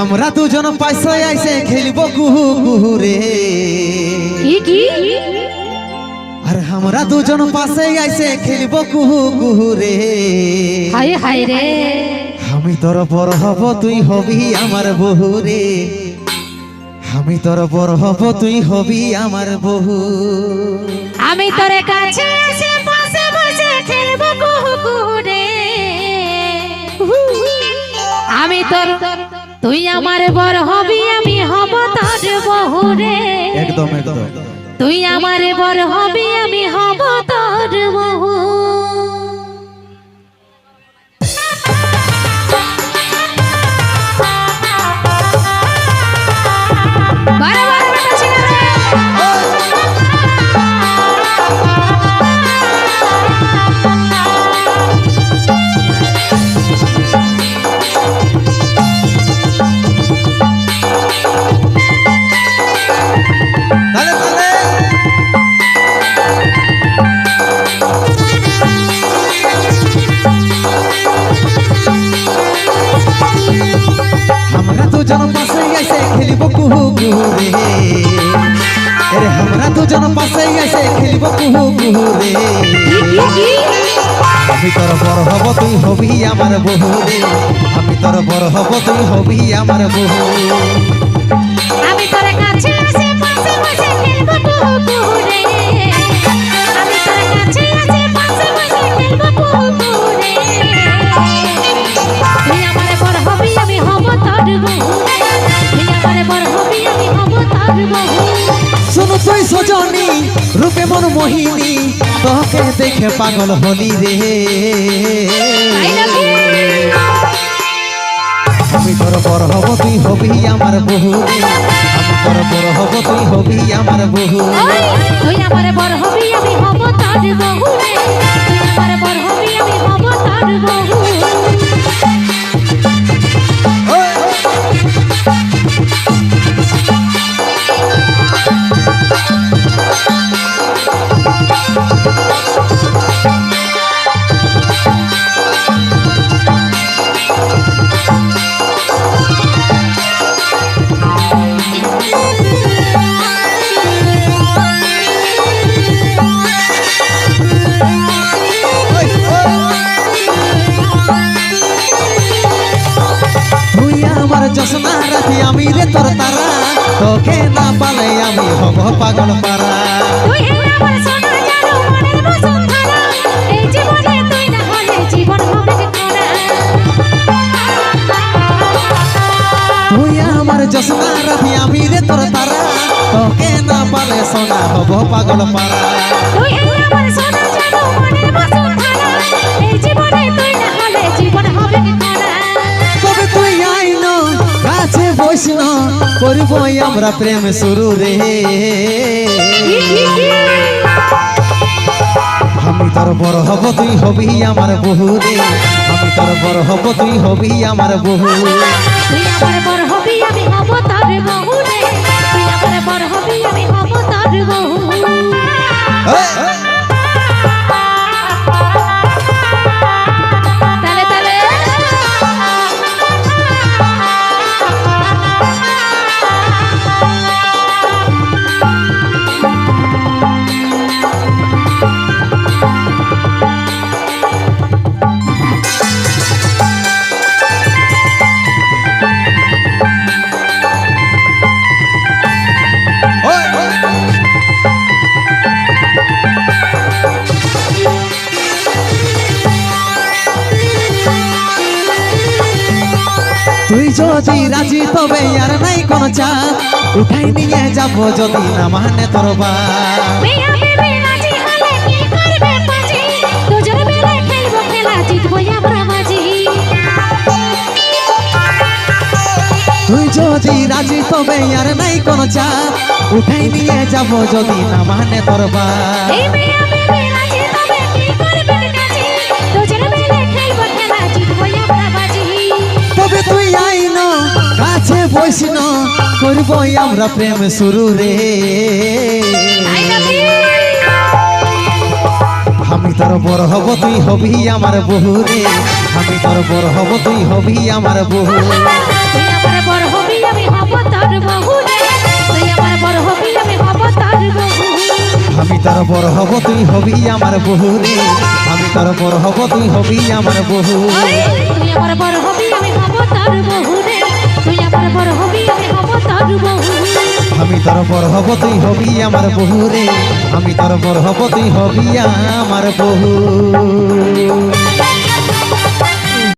আমরা দুজন পাইছে আইসে খেলব কুহু কুহু রে। কি কি? আর আমরা দুজন পাশে আইসে খেলব কুহু কুহু রে। হায় হায় রে। আমি তোর বড় হব তুই হবি আমার বহু রে। আমি তোর বড় হব তুই হবি আমার বহু। আমি তোর কাছে এসে পাশে বসে খেলব কুহু কুহু রে। আমি তোর তুই আমার বর হবি আমি হব তোর বহুরে। একদম একদম। তুই আমার বর হবি আমি হব তোর বহু দুজন পাশে আইসে খেলিব কুহু কুহু রে আরে আমরা দুজন পাশে আইসে খেলিব কুহু কুহু রে আমি তোর বড় হব, তুই হবি আমার বহু রে আমি তোর বড় হব, তুই হবি আমার বহু সজনী রূপে মন মোহিনী তোকে দেখে পাগল হলি রে. আমি তোর বড় হব তুই হবি আমার বহু আমি তোর বড় হব তুই হবি আমার বহু তুই আমার বড় হবি আমি হব তোর বহু তুই আমার বড় হবি আমি হব তোর বহু আমার জসনা রাতি আমি রে তোর তারা। তোকে না পালে আমি হব পাগল পারা তুই আমার জসনা রাতি আমি রে তোর তারা। তোকে না পালে সোনা হব পাগল পারা তুই হে আমার সোনা জানো মনের বসুন্ধরা। এই জীবনে তুই না হলে জীবন হবে খরা তবে তুই আইন কাছে করব আমরা প্রেম শুরু রে আমি তোর বড় হব, তুই হবি আমার বহু রে আমি তোর বড় হব, তুই হবি আমার বহু যদি রাজি তবে আর নাই কোন চাপ। উঠাই নিয়ে যাব যদি না মানে তোর তুই যদি রাজি তবে আর নাই কোন চাপ। উঠাই নিয়ে যাব যদি না মানে তোর বাপ কৃষ্ণ করব আমরা প্রেম শুরু রে আমি তোর বড় হব তুই হবি আমার বহু রে আমি তোর বড় হব তুই হবি আমার বহু আমি তার বড় হব তুই হবি আমার বহু রে আমি তার বড় হব তুই হবি আমার বহু আমার বড় হবি আমি হব তার বহু রে আমি তোর বড় হব, তুই হবি আমার বহু রে। আমি তোর পর হব, তুই হবি আমার বহু